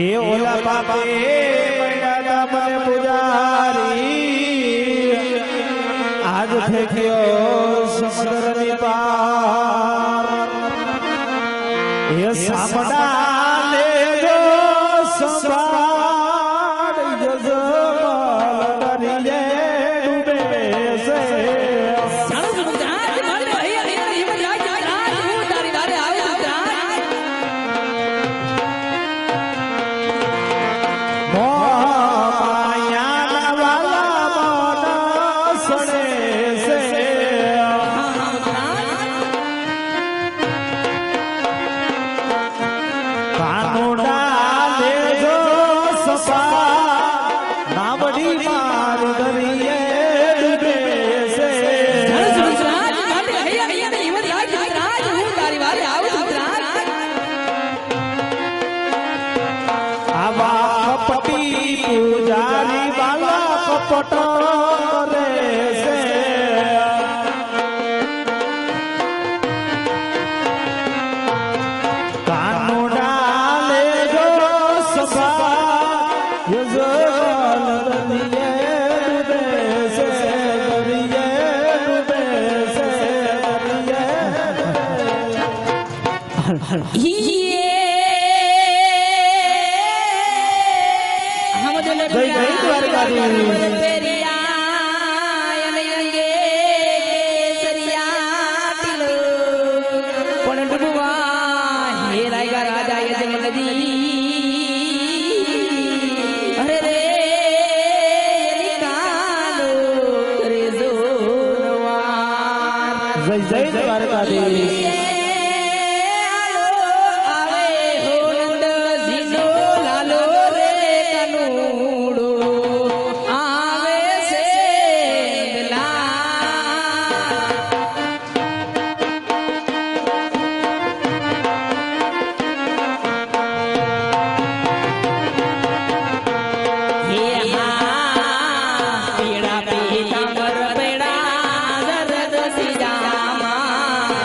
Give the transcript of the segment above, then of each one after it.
એ ઓલા પાપે હાલો જય જય દ્વારકાધીશ જય જય દ્વારકાધીશ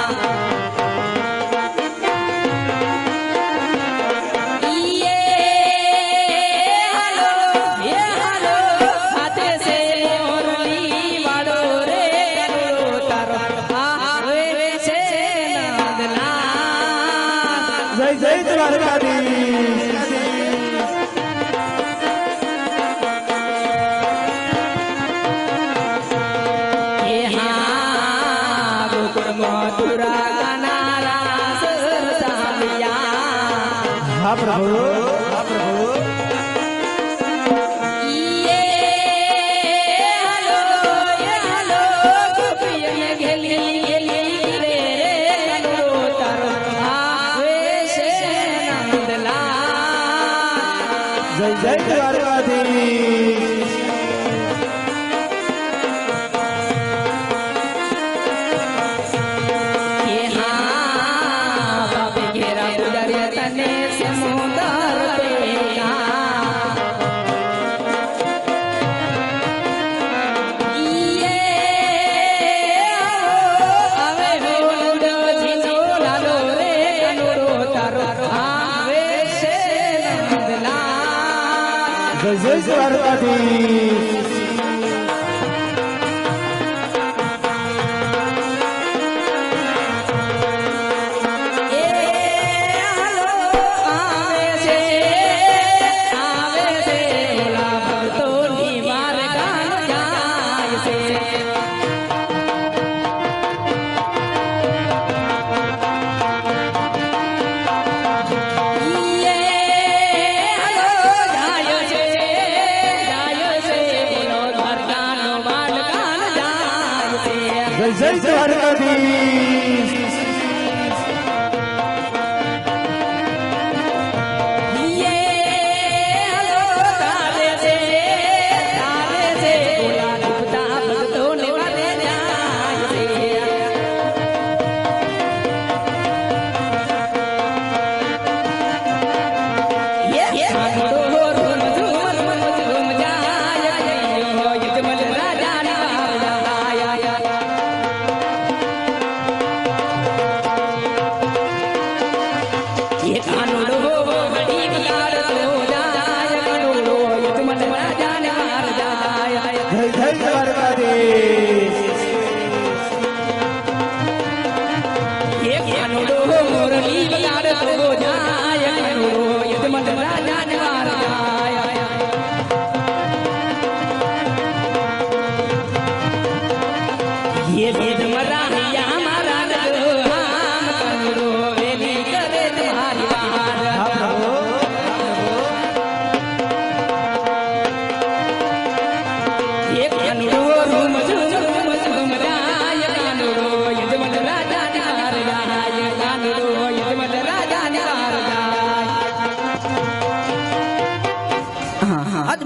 Rama જય દ્વારકાધીશ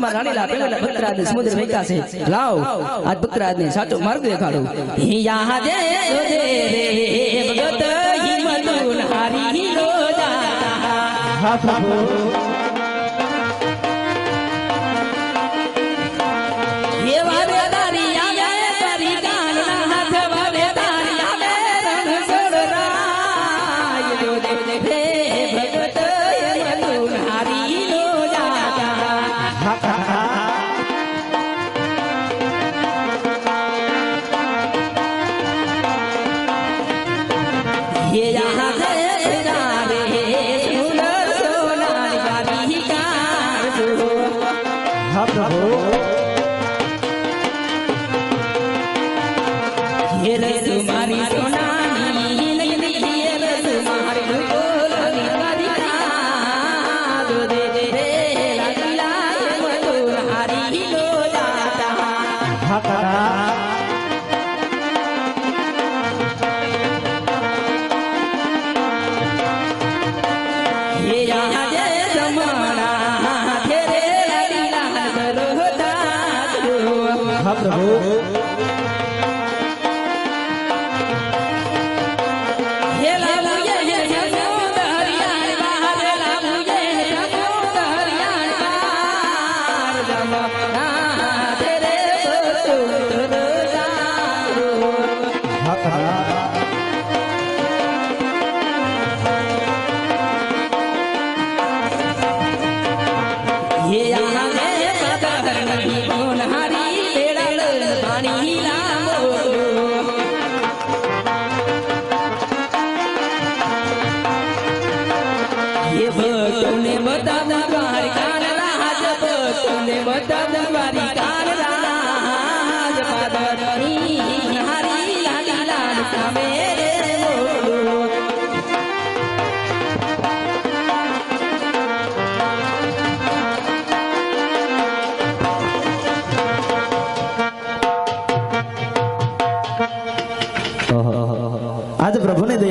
આત્મા રાણીલા પેલા ભક્તરાજ સમુદ્ર વેકા છે. લાવ આજ ભક્તરાજ ને સાચો માર્ગ દેખાડો. હિયા દે રે ભગત હિમતુન હારી લો જાતા. હા પ્રભુ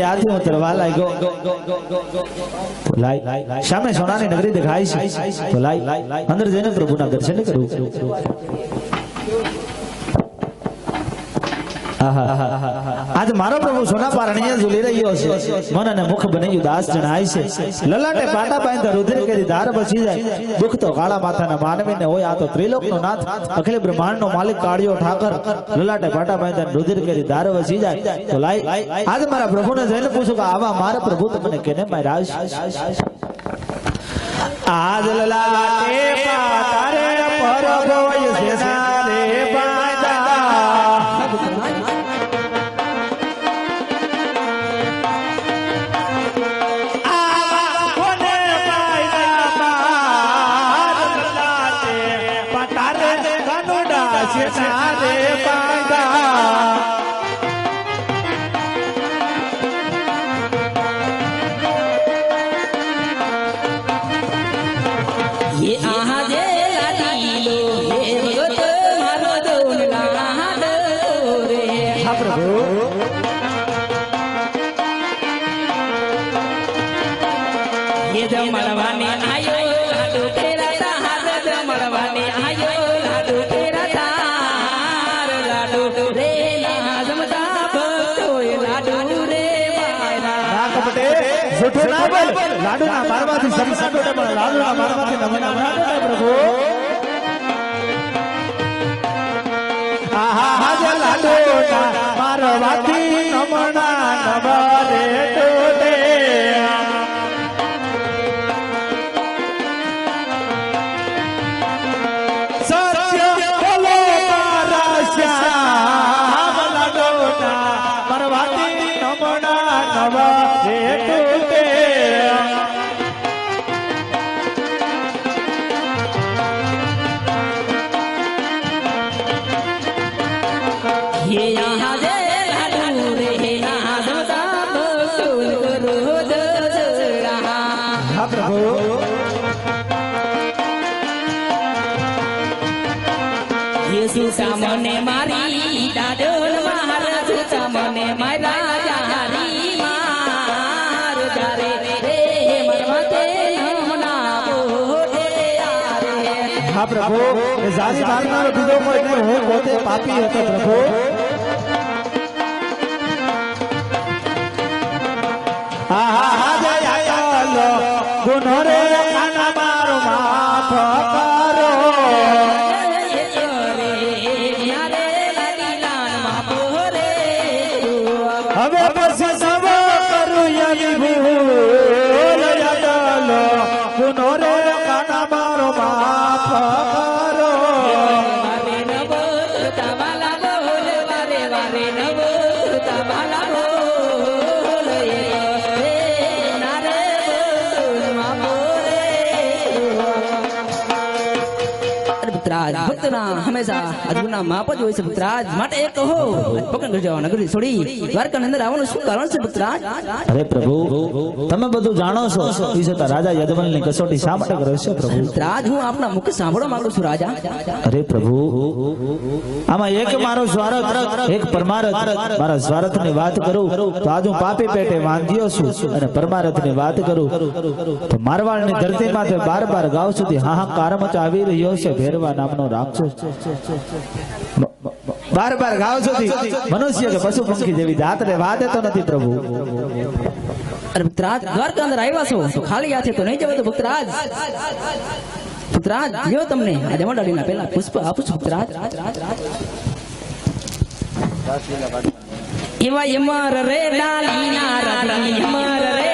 આજે પ્રભુની દયાથી હું તરવા લાગ્યો તો લાય સામે સોનાની નગરી દેખાય છે તો લાય અંદર જઈને પ્રભુના દર્શન કરું આહા. આજે મારો પ્રભુ સોના પારણીએ ઝૂલી રહ્યો છે. મન અને મુખ બની ઉદાસ જણાય છે. લલાટે પાટા બાંધતા રુધિર કરી ધાર બસી જાય. દુઃખ તો કાળા માથાના માનવીને હોય. આ તો ત્રિલોકનો નાથ. અખિલ બ્રહ્માંડનો માલિક કાળિયો ઠાકર. લલાટે પાટા બાંધતા રુધિર કરી ધાર બસી જાય. તો લાય, આજે મારા પ્રભુને જઈને પૂછું કે આવા મારા પ્રભુ તમને કેને માર્યા આજ લલાટે પાટા મારવાથી નમના ટોટે પ્રભુ. આહા હાજે લાડુના મારવાથી નમના નવરે ટોટે యేసు સામને મારી પ્રભુ જારી મારનારો બીજો કોઈ હું પોતે પાપી હતો પ્રભુ. ગુનો રે કાના મારો માફ અજુના માપ જ હોય છે પુત્રાજ માટે કહો. પકડ કરજો નગરી છોડી. દ્વારકા અંદર આવવાનું શું કારણ છે પુત્રાજ અરે પ્રભુ તમે બધું જાણો છો. એ છતાં રાજા યજમાનની કસોટી શા માટે કરો છો પ્રભુ? પુત્રાજ હું આપના મુખ સાંભળવા માંગુ છું રાજા. અરે પ્રભુ આમાં એક મારો સ્વાર્થ એક પરમારથ. મારા સ્વાર્થની વાત કરું તો આજ હું પાપી પેટે વાંધ્યો છું અને પરમારથની વાત કરું. તો મારવાડની ધરતી માથે બાર બાર ગાવ સુધી હાહાકાર મચાવી રહ્યો છે ભેરવા નામનો રાક્ષસ. બાર બાર ગાવ સુધી. મનુષ્ય કે પશુ પંખી જેવી જાત ને વાત તો નથી પ્રભુ. અરે દ્વારકા અંદર આવ્યા છો તો ખાલી હાથે તો નહીં જવા તો ભક્તરાજ. ભક્તરાજ લ્યો તમને. આ જમાડાડીના પહેલા પુષ્પ આપું છું ભક્તરાજ. એવા યમર રે ડાલીના રતની યમર રે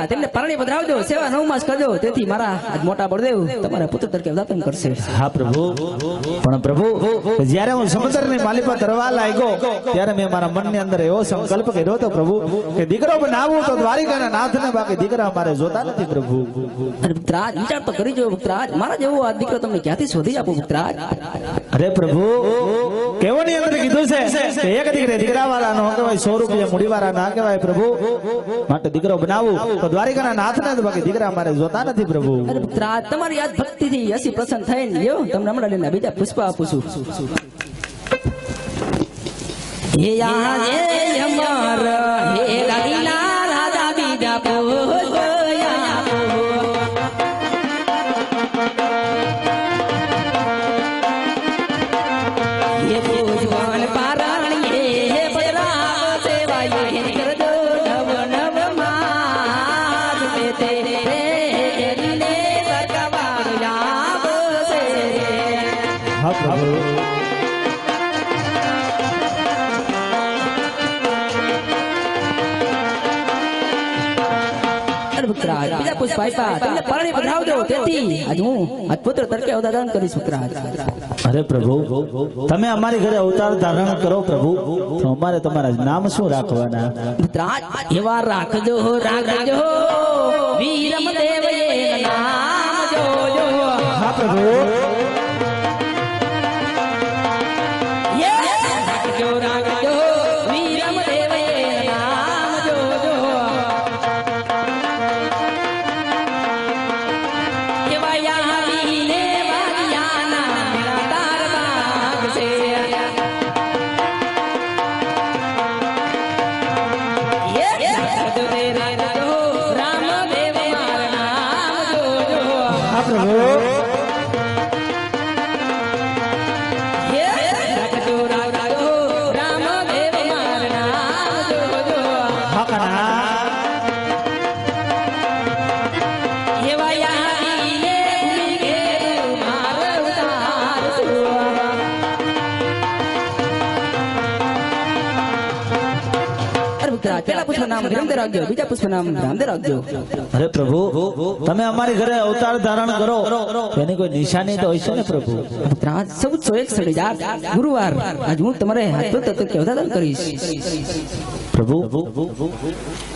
પુષ્પ આપ્યા તેમને પરણી પધરાવજો સેવા નવ માસ કરજો તેથી મારા આજ મોટા બળદેવ તમારા પુત્ર તરીકે અવદાન કરશે હા પ્રભુ પણ પ્રભુ જ્યારે હું સમુદ્રની માલી પર તરવા લાગ્યો ત્યારે મેં મારા મનની અંદર એવો સંકલ્પ કર્યો હતો પ્રભુ કે દીકરો બનાવું તો દ્વારિકાના નાથને બાકી દીકરા મારે જોતા નથી પ્રભુ. અરે પુત્રાજ વિચાર તો કરી જો પુત્રાજ મારા જેવો આ દીકરો તમને ક્યાંથી શોધી આપો પુત્રાજ અરે પ્રભુ કેવોની અંદર કીધું છે કે એક દીકરે દીકરા વાળા નો કહેવાય સો રૂપિયા મૂડી વાળા ના કહેવાય પ્રભુ. માટે દીકરો બનાવું તો દ્વારિકાના નાથને જ બાકી દીકરા મારે જોતા નથી પ્રભુ. તમારી યાદ ભક્તિથી હસી પ્રસન્ન થઈને લ્યો. તમને હમણાં લઈને બીજા પુષ્પ આપું છું. હે યા, હે અમાર હે લાડીલા બીજા તમને પરણી પધરાવજો તેથી આજ હું આજ પુત્ર તરીકે અવદાન કરીશ અરે પ્રભુ તમે અમારી ઘરે અવતાર ધારણ કરો પ્રભુ. તો અમારે તમારા નામ શું રાખવાના? એવા રાખજો રાખજો. વીરમ દેવ નામ જોજો. હા પ્રભુ. ప్రభు નામ વિરમદેવ રાખજો બીજા પુષ્પ નામ રામદેવ રાખજો અરે પ્રભુ તમે અમારી ઘરે અવતાર ધારણ કરો એની કોઈ નિશાની તો હોય ને પ્રભુ ત્રાસ ચૌદસો એક સડી ચાર ગુરુવાર આજ હું તમારે હાથ તત્વ કે કરીશ પ્રભુ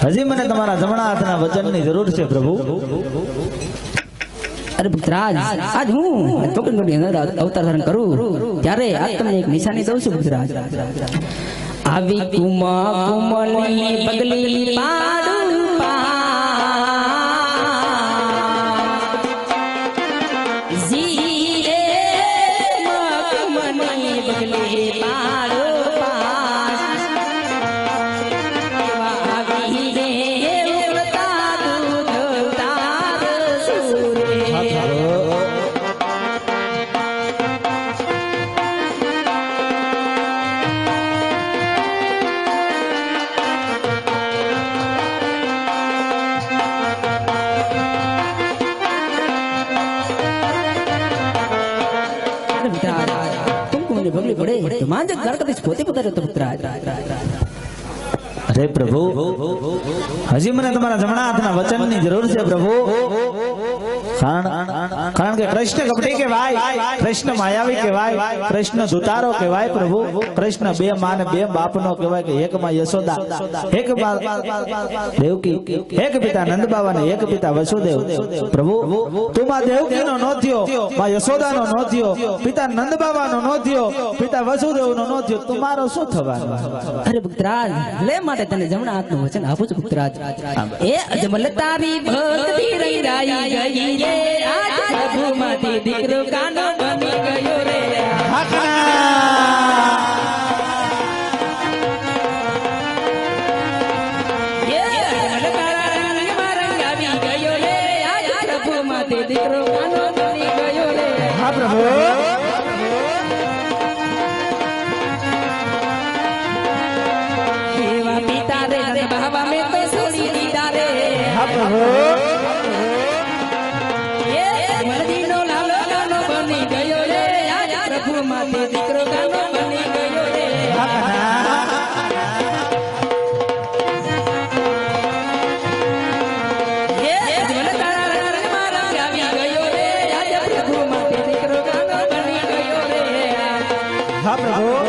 હજી મને તમારા જમણા હાથના વચનની જરૂર છે પ્રભુ અરે પુત્રાજ આજ હું ચોકન અવતાર ધારણ કરું ત્યારે આજ તમને એક નિશાની દઉં છું પુત્રાજ આવી કુમા કુમલી પગલી પા પોતે પધાર્યો પુત્રા અરે પ્રભુ, હજી મને તમારા જમણા હાથના વચનની જરૂર છે પ્રભુ. કારણ કારણ કે કૃષ્ણ કપટી કહેવાય કૃષ્ણ માયાવી કહેવાય કૃષ્ણ ધુતારો કહેવાય પ્રભુ કૃષ્ણ બે માં બે બાપ નો કહેવાય કે એક માં યશોદા એક દેવકી એક પિતા નંદ બાબા ને એક પિતા વસુદેવ. પ્રભુ તું માં દેવકી નો નો થયો માં યશોદા નો નો થયો પિતા નંદ બાબા નો નો થયો પિતા વસુદેવ નો નો થયો તમારો શું થવાનું? અરે પુત્રાજ લે માટે તને જમણા હાથનું વચન આપું છું પુત્રાજ એ અજમલ તારી ભક્તિ રહી રાઈ ગઈ રે આજ પ્રભુમાંથી દીકરો કાનો બની ગયો રે. દીકરો કાનો હા પ્રભુ આવા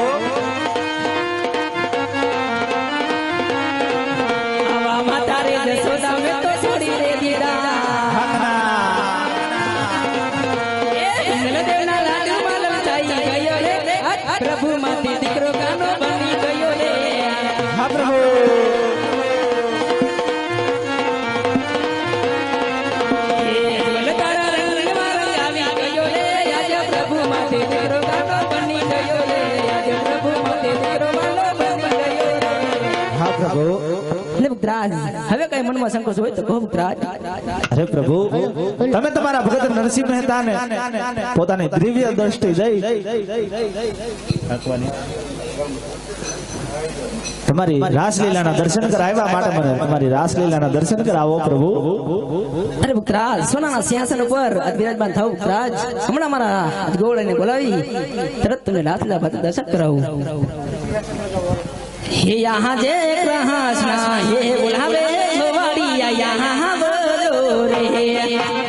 એટલે પુત્રાજ હવે કઈ મનમાં સંકોચ હોય તો કહો પુત્રાજ અરે પ્રભુ તમે તમારા ભગત નરસિંહ મહેતાને પોતાની દિવ્ય દ્રષ્ટિ દઈ તમારી રાસલીલાના દર્શન કરાવવા માટે મને તમારી રાસલીલાના દર્શન કરાવો પ્રભુ. અરે પુત્રાજ સોનાના સિંહાસન ઉપર બિરાજમાન થાવ પુત્રાજ હમણાં મારા ગોળને બોલાવી તરત તમને રાસલીલા દર્શન કરાવું. હે યહાં જે પ્રહાસના હે બોલાવે મોવાડિયા યહાં